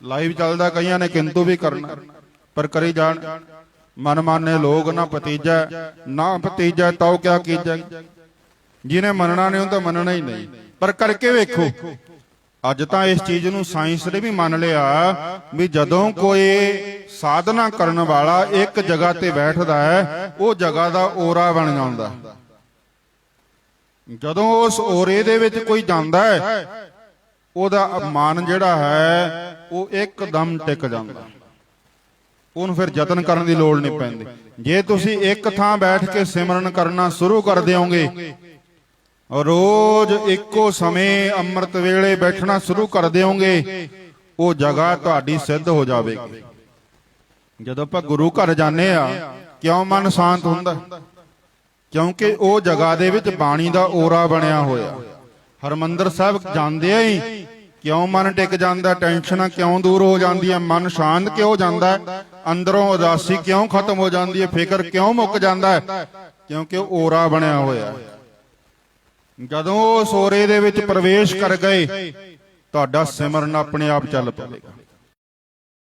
Live ਚੱਲਦਾ, ਕਈਆਂ ਨੇ ਕਿੰਤੂ ਵੀ ਕਰਨਾ। ਪਰ ਕਰੀ ਜਾਣ। ਮਨਮਾਨੇ ਨਾ ਭਤੀਜਾ ਨਾ ਭਤੀਜਾ ਤਉ ਕਿਆ ਕੀਜੈ? ਜਿਹਨੇ ਮੰਨਣਾ ਨਹੀਂ ਉਹ ਮੰਨਣਾ ਹੀ ਨਹੀਂ। ਪਰ ਕਰਕੇ ਵੇਖੋ, ਅੱਜ ਤਾਂ ਇਸ ਚੀਜ਼ ਨੂੰ ਸਾਇੰਸ ਨੇ ਵੀ ਮੰਨ ਲਿਆ ਵੀ ਜਦੋਂ ਕੋਈ ਸਾਧਨਾ ਕਰਨ ਵਾਲਾ ਇੱਕ ਜਗ੍ਹਾ ਤੇ ਬੈਠਦਾ ਹੈ, ਉਹ ਜਗ੍ਹਾ ਦਾ ਔਰਾ ਬਣ ਜਾਂਦਾ। ਜਦੋਂ ਉਸ ਔਰੇ ਦੇ ਵਿੱਚ ਕੋਈ ਜਾਂਦਾ ਹੈ, ਉਹਦਾ ਮਨ ਜਿਹੜਾ ਹੈ ਉਹ ਇੱਕਦਮ ਟਿਕ ਜਾਂਦਾ। ਉਹਨੂੰ ਫਿਰ ਯਤਨ ਕਰਨ ਦੀ ਲੋੜ ਨਹੀਂ ਪੈਂਦੀ। ਜੇ ਤੁਸੀਂ ਇੱਕ ਥਾਂ ਬੈਠ ਕੇ ਸਿਮਰਨ ਕਰਨਾ ਸ਼ੁਰੂ ਕਰ ਦਿਓਗੇ, ਰੋਜ਼ ਇੱਕੋ ਸਮੇਂ ਅੰਮ੍ਰਿਤ ਵੇਲੇ ਬੈਠਣਾ ਸ਼ੁਰੂ ਕਰ ਦਿਓਗੇ, ਉਹ ਜਗ੍ਹਾ ਤੁਹਾਡੀ ਸਿੱਧ ਹੋ ਜਾਵੇਗੀ। ਜਦੋਂ ਆਪਾਂ ਗੁਰੂ ਘਰ ਜਾਂਦੇ ਆ, ਕਿਉਂ ਮਨ ਸ਼ਾਂਤ ਹੁੰਦਾ? ਕਿਉਂਕਿ ਉਹ ਜਗ੍ਹਾ ਦੇ ਵਿੱਚ ਬਾਣੀ ਦਾ ਔਰਾ ਬਣਿਆ ਹੋਇਆ। ਹਰਮੰਦਰ ਸਾਹਿਬ ਜਾਂਦੇ ਹੀ ਕਿਉਂ ਮਨ ਟਿਕ ਜਾਂਦਾ, ਟੈਨਸ਼ਨਾਂ ਕਿਉਂ ਦੂਰ ਹੋ ਜਾਂਦੀਆਂ, ਮਨ ਸ਼ਾਂਤ ਕਿਉਂ ਜਾਂਦਾ? ਅੰਦਰੋਂ ਉਦਾਸੀ ਕਿਉਂ ਖਤਮ ਹੋ ਜਾਂਦੀ ਹੈ? ਫਿਕਰ ਕਿਉਂ ਮੁੱਕ ਜਾਂਦਾ ਕਿਉਂਕਿ ਉਹ ਔਰਾ ਬਣਿਆ ਹੋਇਆ ਜਦੋਂ ਉਹ ਸੋਰੇ ਦੇ ਵਿੱਚ ਪ੍ਰਵੇਸ਼ ਕਰ ਗਏ, ਤੁਹਾਡਾ ਸਿਮਰਨ ਆਪਣੇ ਆਪ ਚੱਲ ਪਵੇਗਾ।